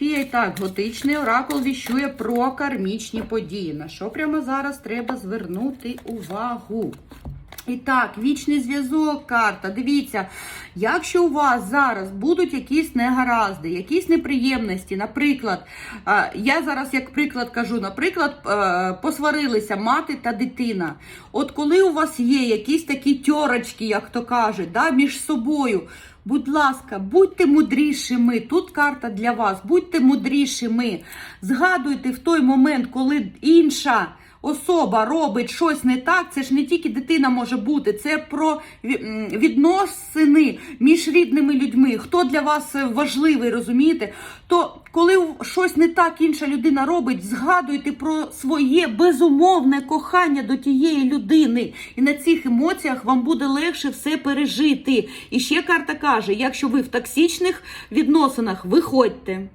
І так, готичний оракул віщує про кармічні події. На що прямо зараз треба звернути увагу? І так, вічний зв'язок, карта. Дивіться, якщо у вас зараз будуть якісь негаразди, якісь неприємності, наприклад, я зараз як приклад кажу, наприклад, е, посварилися мати та дитина. От коли у вас є якісь такі тьорочки, як то кажуть, да, між собою. Будь ласка, будьте мудрішими. Тут карта для вас. Будьте мудрішими. Згадуйте в той момент, коли інша особа робить щось не так. Це ж не тільки дитина може бути, це про відносини між рідними людьми. Хто для вас важливий, розумієте? То коли щось не так інша людина робить, згадуйте про своє безумовне кохання до тієї людини. І на цих емоціях вам буде легше все пережити. І ще карта каже: якщо ви в токсичних відносинах, виходьте.